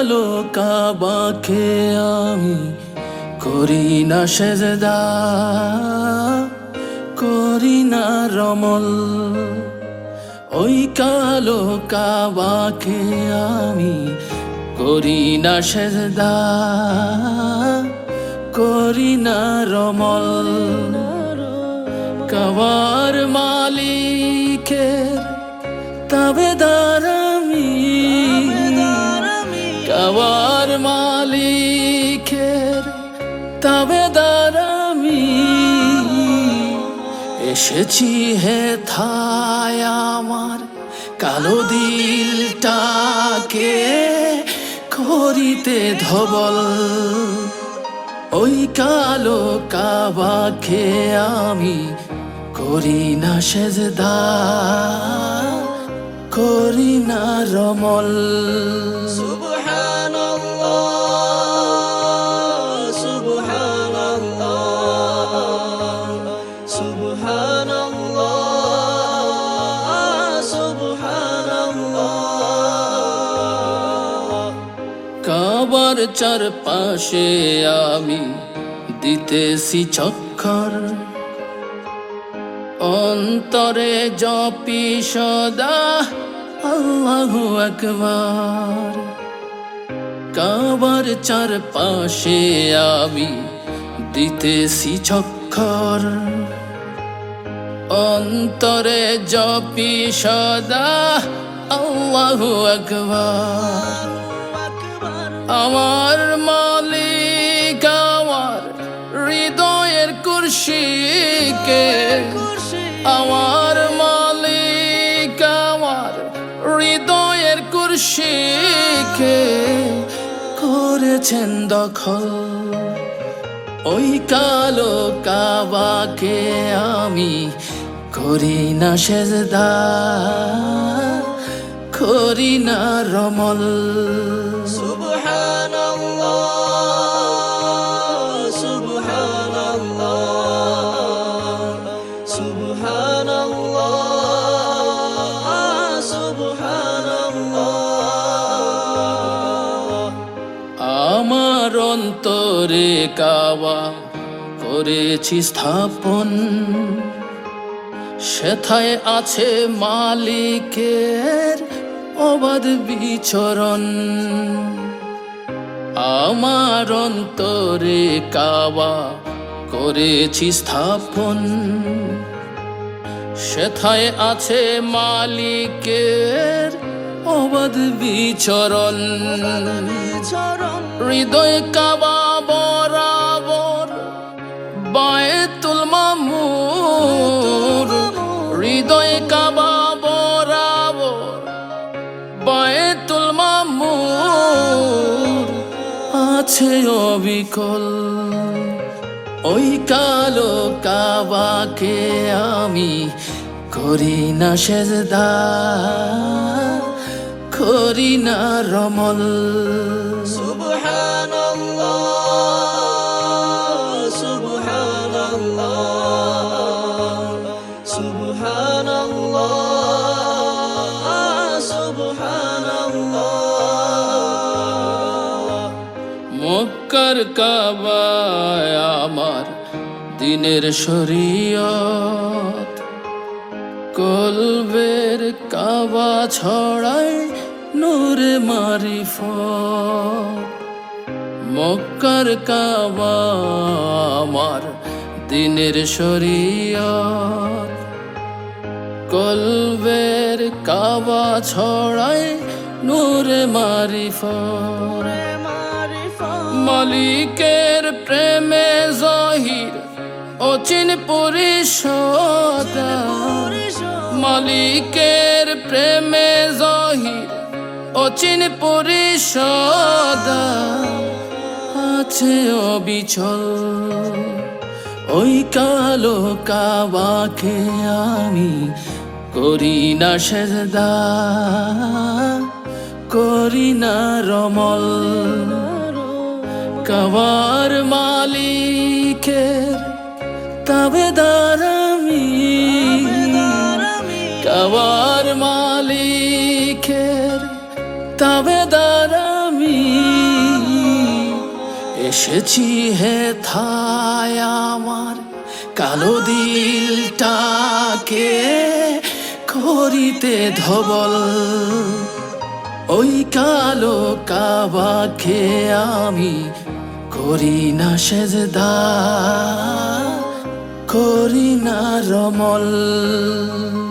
কালো কাবাকে আমি করি না সেজদা, করি না রমল। ওই কালো কাবাকে আমি করি না সেজদা, করি না রমল। কাবার মালিকের তবে আমি কাবার মালিকের তাবেদার আমি। এসেছি হে থায় আমার কালো দিলটাকে করিতে ধবল। ওই কালো কাবাকে আমি করি না সেজদা, করি না রমল। কাবার চারপাশে আমি দিতেছি চক্কর। অন্তরে জপি সদা, আল্লাহু আকবার। কাবার চারপাশে আমি দিতেছি চক্কর। অন্তরে জপি সদা, আল্লাহু আকবার। আমার মালিক আমার হৃদয়ের কুর্শিকে, আমার মালিক আমার হৃদয়ের কুর্শিকে করেছেন দখল। ওই কালো কাবাকে আমি করি না সেজদা, করি না রমল। অন্তরে কাওয়া করেছি স্থাপন। সেথায় আছে মালিকের অবাধ বিচরণ। আমার অন্তরে কাওয়া করেছি স্থাপন। সেথায় আছে মালিকের অবাধ বিচরণ। চরণ হৃদয় কাবা বরাবর, বায়তুল মামুর। হৃদয় কাবা বরাবর, বায়তুল মামুর। আছে অবিকল, ওই কালো কাবাকে আমি করি না সেজদা। করিনা রমল। মক্কার কাবায় আমার দিনের শরীয়ত। কলবের কাবা ছড়ায় নূরে মারিফত মক্কার কাবা আমার দিনের শরীয়ত। কলবের কাবা ছড়ায় নূরে মারিফত মালিকের প্রেমে জহির অচিন পরিষদা। মালিকের প্রেমে জহির অচিন পরিষদা আছে অবিচল। ওই কালো কাবাকে আমি করি না সেজদা, করি না রমল। কাবার মালিকের তাবেদার আমি, কাবার মালিকের তাবেদার আমি এসেছি হে থায় আমার। কালো দিলটাকে করিতে ধবল। ওই কালো কাবাকে আমি করি না সেজদা, করি না রমল।